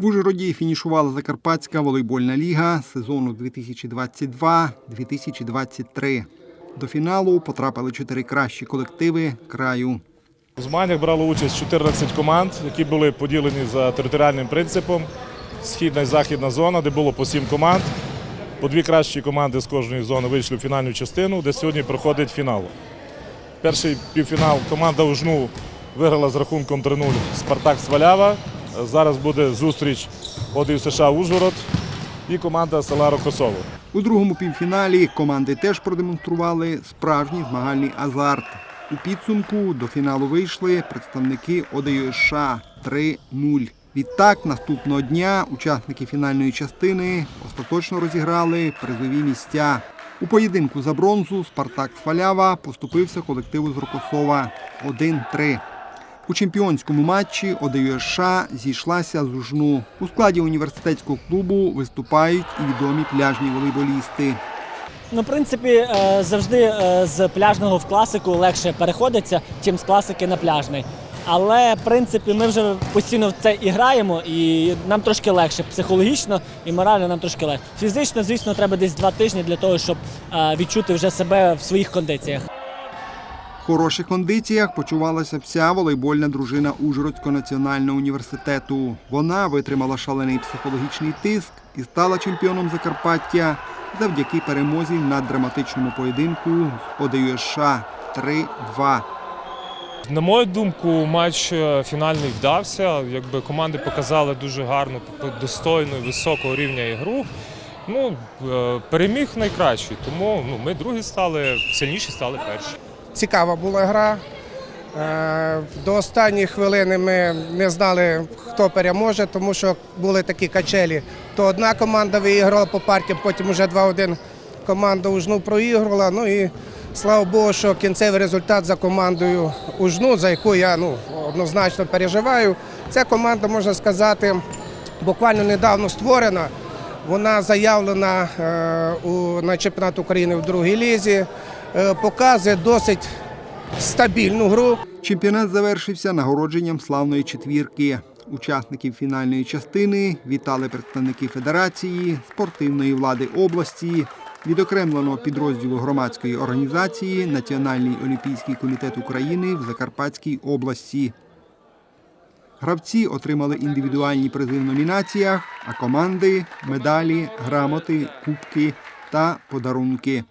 В Ужгороді фінішувала Закарпатська волейбольна ліга сезону 2022-2023. До фіналу потрапили чотири кращі колективи краю. У змаганнях брало участь 14 команд, які були поділені за територіальним принципом. Східна і західна зона, де було по 7 команд. По дві кращі команди з кожної зони вийшли в фінальну частину, де сьогодні проходить фінал. Перший півфінал команда Ужну виграла з рахунком 3-0 Спартак Свалява. Зараз буде зустріч ОДЮ США Ужгород і команда села Рокосово. У другому півфіналі команди теж продемонстрували справжній змагальний азарт. У підсумку до фіналу вийшли представники ОДЮШ 3-0. Відтак, наступного дня учасники фінальної частини остаточно розіграли призові місця. У поєдинку за бронзу Спартак Свалява поступився колективу з Рокосова 1-3. У чемпіонському матчі ОДЮШ зійшлася з Ужну. У складі університетського клубу виступають і відомі пляжні волейболісти. Ну, в принципі, е, завжди е, з пляжного в класику легше переходиться, чим з класики на пляжний. Але, в принципі, ми вже постійно в це і граємо, і нам трошки легше психологічно і морально нам трошки легше. Фізично, звісно, треба десь два тижні для того, щоб е, відчути вже себе в своїх кондиціях. В хороших кондиціях почувалася вся волейбольна дружина Ужгородського національного університету. Вона витримала шалений психологічний тиск і стала чемпіоном Закарпаття завдяки перемозі на драматичному поєдинку з ОДЮШ 3-2. На мою думку, матч е, фінальний вдався. Якби команди показали дуже гарну, достойну, і високого рівня ігру. Ну, е, переміг найкращий, тому ну, ми другі стали, сильніші стали перші. Цікава була гра. Е, До останньої хвилини ми не знали, хто переможе, тому що були такі качелі. То одна команда виіграла по партіям, потім вже 2-1 команда Ужну проіграла. Ну і слава Богу, що кінцевий результат за командою Ужну, за яку я ну, однозначно переживаю. Ця команда, можна сказати, буквально недавно створена. Вона заявлена е, на чемпіонат України в другій лізі, показує досить стабільну гру. Чемпіонат завершився нагородженням славної четвірки. Учасників фінальної частини вітали представники федерації, спортивної влади області, відокремленого підрозділу громадської організації Національний олімпійський комітет України в Закарпатській області. Гравці отримали індивідуальні призи в номінаціях, а команди медалі, грамоти, кубки та подарунки.